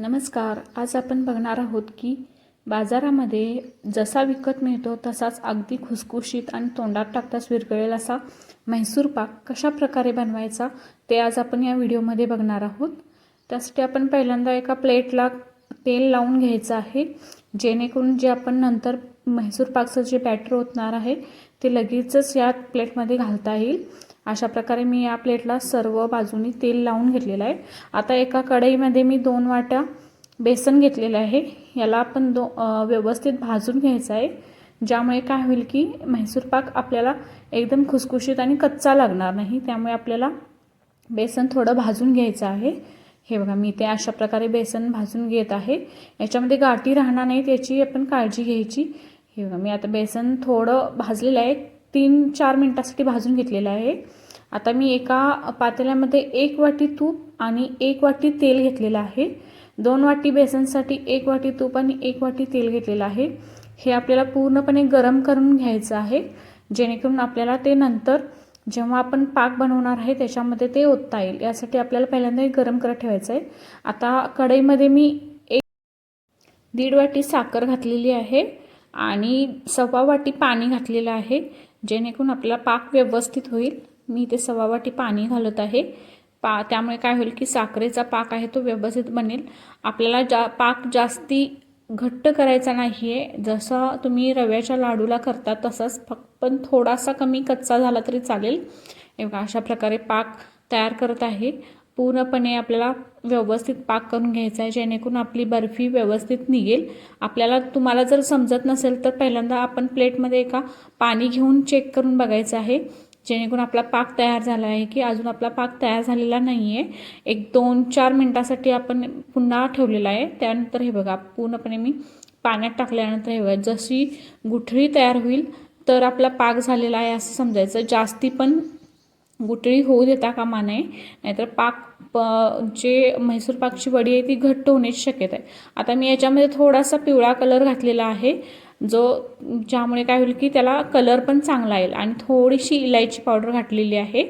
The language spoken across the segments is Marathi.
नमस्कार आज आपण बघणार आहोत की बाजारामध्ये जसा विकत मिळतो तसाच अगदी खुसखुशीत आणि तोंडात टाकताच विरघळेल असा म्हैसूर पाक कशा प्रकारे बनवायचा ते आज आपण या व्हिडिओमध्ये बघणार आहोत. त्यासाठी आपण पहिल्यांदा एका प्लेटला तेल लावून घ्यायचं आहे जेणेकरून जे आपण नंतर म्हैसूर पाकचं जे बॅटर ओतणार आहे ते लगेचच या प्लेटमध्ये घालता येईल. अशा प्रकारे मी या प्लेटला सर्व बाजूनी तेल लावून घेतलेलं आहे. आता एका कढईमध्ये मी दोन वाट्या बेसन घेतलेलं आहे. याला आपण दो व्यवस्थित भाजून घ्यायचं आहे. ज्यामुळे काय होईल की म्हैसूर पाक आपल्याला एकदम खुसखुशीत आणि कच्चा लागणार नाही. त्यामुळे आपल्याला बेसन थोडं भाजून घ्यायचं आहे. हे बघा मी ते अशा प्रकारे बेसन भाजून घेत आहे. याच्यामध्ये गाठी राहणार नाहीत याची आपण काळजी घ्यायची. हे बघा मी आता बेसन थोडं भाजलेलं आहे. तीन चार मिनटासाठी भाजून घेतलेलं आहे. आता मी एका पातेल्यामध्ये एक वाटी तूप आणि एक वाटी तेल घेतलेलं आहे. दोन वाटी बेसनसाठी एक वाटी तूप आणि एक वाटी तेल घेतलेलं आहे. हे आपल्याला पूर्णपणे गरम करून घ्यायचं आहे. जेणेकरून आपल्याला ते नंतर जेव्हा आपण पाक बनवणार आहे त्याच्यामध्ये ते ओतता येईल. यासाठी आपल्याला पहिल्यांदा गरम करत ठेवायचं आहे. आता कढईमध्ये मी एक दीड वाटी साखर घातलेली आहे आणि सव्वा वाटी पाणी घातलेलं आहे. जेणेकरून आपल्याला पाक व्यवस्थित होईल. मी ते सव्वा वाटी पाणी घालत आहे. पा त्यामुळे काय होईल की साखरेचा पाक आहे तो व्यवस्थित बनेल. आपल्याला जा पाक जास्ती घट्ट करायचा नाही आहे जसं तुम्ही रव्याच्या लाडूला करता तसंच फक्त पण थोडासा कमी कच्चा झाला तरी चालेल. एवढा अशा प्रकारे पाक तयार करत आहे. पूर्णपणे आपल्याला व्यवस्थित पाक करून घ्यायचा आहे जेणेकरून आपली बर्फी व्यवस्थित निघेल. आपल्याला तुम्हाला जर समजत नसेल तर पहिल्यांदा आपण प्लेटमध्ये एका पाणी घेऊन चेक करून बघायचं आहे जेणेकरून आपला पाक तयार झाला आहे की अजून आपला पाक तयार झालेला नाही आहे एक दोन चार मिनटासाठी आपण पुन्हा ठेवलेला आहे. त्यानंतर हे बघा पूर्णपणे मी पाण्यात टाकल्यानंतर हे बघा जशी गुठळी तयार होईल तर आपला पाक झालेला आहे असं समजायचं. जास्ती पण गुटळी होऊ देता कामा नये. नाहीतर पाक प जे म्हैसूर पाकची वडी आहे ती घट्ट होण्याची शक्यता आहे. आता मी याच्यामध्ये थोडासा पिवळा कलर घातलेला आहे. जो ज्यामुळे काय होईल की त्याला कलर पण चांगला येईल. आणि थोडीशी इलायची पावडर घातलेली आहे.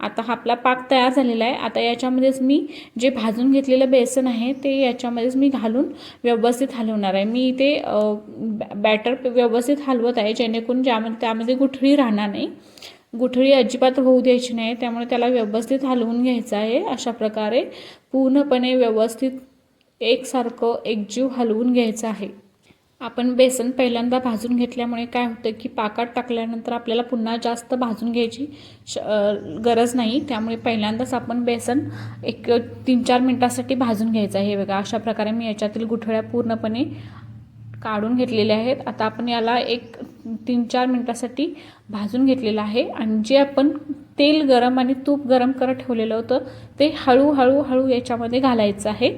आता हा आपला पाक तयार झालेला आहे. आता याच्यामध्येच मी जे भाजून घेतलेलं बेसन आहे ते याच्यामध्येच मी घालून व्यवस्थित हलवणार आहे. मी इथे बॅटर व्यवस्थित हलवत आहे जेणेकरून ज्यामध्ये त्यामध्ये गुठळी राहणार नाही. गुठळी अजिबात होऊ द्यायची नाही. त्यामुळे त्याला व्यवस्थित हलवून घ्यायचं आहे. अशा प्रकारे पूर्णपणे व्यवस्थित एकसारखं एकजीव हलवून घ्यायचं आहे. आपण बेसन पहिल्यांदा भाजून घेतल्यामुळे काय होतं की पाकात टाकल्यानंतर आपल्याला पुन्हा जास्त भाजून घ्यायची श गरज नाही. त्यामुळे पहिल्यांदाच आपण बेसन एक तीन चार मिनटासाठी भाजून घ्यायचं आहे. हे बघा अशा प्रकारे मी याच्यातील गुठळ्या पूर्णपणे काढून घेतलेल्या आहेत. आता आपण याला एक तीन चार मिनटासाठी भाजून घेतलेलं आहे. आणि जे आपण तेल गरम आणि तूप गरम करत ठेवलेलं होतं ते हळूहळू हळू याच्यामध्ये घालायचं आहे.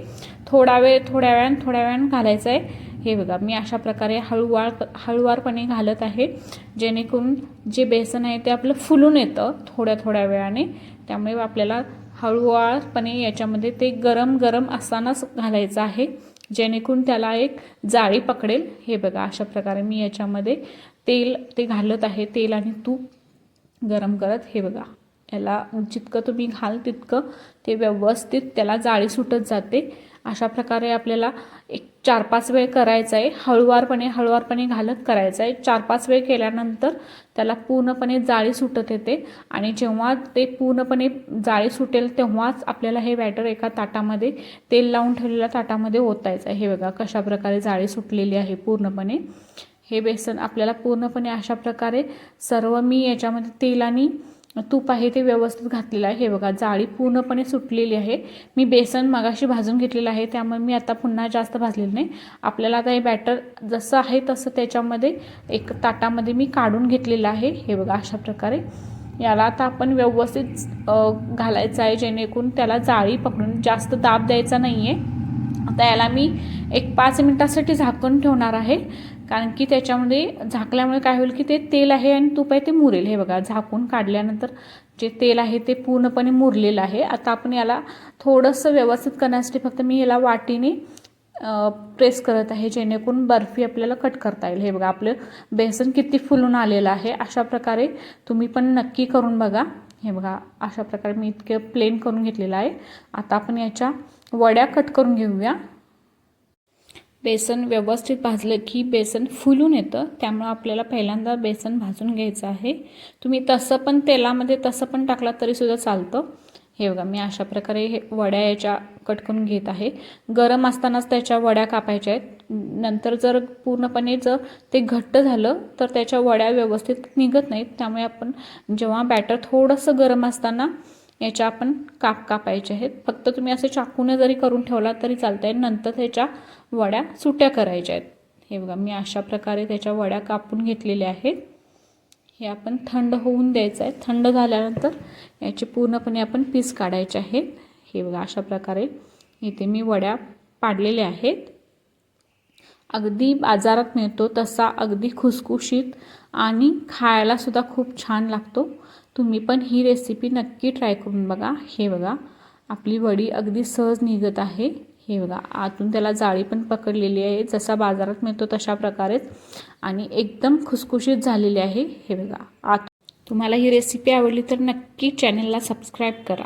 थोडा वेळ थोड्या वेळानं थोड्या वेळानं घालायचं आहे. हे बघा मी अशा प्रकारे हळूवार हळूवारपणे घालत आहे. जेणेकरून जे बेसन आहे ते आपलं फुलून येतं थोड्या थोड्या वेळाने. त्यामुळे आपल्याला हळूवारपणे याच्यामध्ये ते गरम गरम असतानाच घालायचं आहे जेणेकरून त्याला एक जाळी पकडेल. हे बघा अशा प्रकारे मी याच्यामध्ये तेल ते घालत आहे तेल आणि तूप गरम करत. हे बघा. याला जितकं तुम्ही घाल तितकं ते व्यवस्थित त्याला जाळी सुटत जाते. अशा प्रकारे आपल्याला एक चार पाच वेळ करायचं आहे हळुवारपणे हळुवारपणे घालत करायचं आहे चार पाच वेळ केल्यानंतर त्याला पूर्णपणे जाळी सुटत येते. आणि जेव्हा ते पूर्णपणे जाळी सुटेल तेव्हाच आपल्याला हे बॅटर एका ताटामध्ये तेल लावून ठेवलेल्या ताटामध्ये ओतायचं आहे हे बघा कशा प्रकारे जाळी सुटलेली आहे पूर्णपणे. हे बेसन आपल्याला पूर्णपणे अशा प्रकारे सर्व मी याच्यामध्ये तेल आणि तूप आहे ते व्यवस्थित घातलेलं आहे. हे बघा जाळी पूर्णपणे सुटलेली आहे. मी बेसन मगाशी भाजून घेतलेलं आहे त्यामुळे मी आता पुन्हा जास्त भाजलेलं नाही. आपल्याला आता हे बॅटर जसं आहे तसं त्याच्यामध्ये एक ताटामध्ये मी काढून घेतलेलं आहे. हे बघा अशा प्रकारे. याला आता आपण व्यवस्थित घालायचं आहे जेणेकरून त्याला जाळी पकडून जास्त दाब द्यायचा नाही आहे आता याला मी एक पाच मिनटासाठी झाकून ठेवणार आहे. कारण की त्याच्यामध्ये झाकल्यामुळे काय होईल की ते तेल आहे आणि तूप आहे ते मुरेल. हे बघा झाकून काढल्यानंतर जे तेल आहे ते पूर्णपणे मुरलेलं आहे. आता आपण याला थोडंसं व्यवस्थित करण्यासाठी फक्त मी याला वाटीने प्रेस करत आहे जेणेकरून बर्फी आपल्याला कट करता येईल. हे बघा आपलं बेसन किती फुलून आलेलं आहे. अशा प्रकारे तुम्ही पण नक्की करून बघा. हे बघा अशा प्रकारे मी इतकं प्लेन करून घेतलेलं आहे. आता आपण याच्या वड्या कट करून घेऊया. बेसन व्यवस्थित भाजलं की बेसन फुलून येतं. त्यामुळं आपल्याला पहिल्यांदा बेसन भाजून घ्यायचं आहे. तुम्ही तसं पण तेलामध्ये तसं पण टाकला तरीसुद्धा चालतं. हे बघा मी अशा प्रकारे हे वड्या याच्या कट करून घेत आहे. गरम असतानाच त्याच्या वड्या कापायच्या आहेत. नंतर जर पूर्णपणे जर ते घट्ट झालं तर त्याच्या वड्या व्यवस्थित निघत नाहीत. त्यामुळे आपण जेव्हा बॅटर थोडंसं गरम असताना याच्या आपण काप कापायचे आहेत. फक्त तुम्ही असे चाकूने जरी करून ठेवला तरी चालतं आहे नंतर त्याच्या वड्या सुट्या करायच्या आहेत. हे बघा मी अशा प्रकारे त्याच्या वड्या कापून घेतलेल्या आहेत. हे आपण थंड होऊन द्यायचं आहे. थंड झाल्यानंतर याचे पूर्णपणे आपण पीस काढायचे आहेत. हे बघा अशा प्रकारे इथे मी वड्या पाडलेल्या आहेत. अगदी बाजारात मिळतो तसा अगदी खुसखुशीत आणि खायलासुद्धा खूप छान लागतो. तुम्ही पण ही रेसिपी नक्की ट्राय करून बघा. हे बघा आपली वडी अगदी सहज निघत आहे. हे बघा आतून त्याला जाळी पण पकडलेली आहे. जसा बाजारात मिळतो तशा प्रकारेच आणि एकदम खुसखुशीत झालेली आहे. हे बघा आत तुम्हाला ही रेसिपी आवडली तर नक्की चॅनलला सबस्क्राईब करा.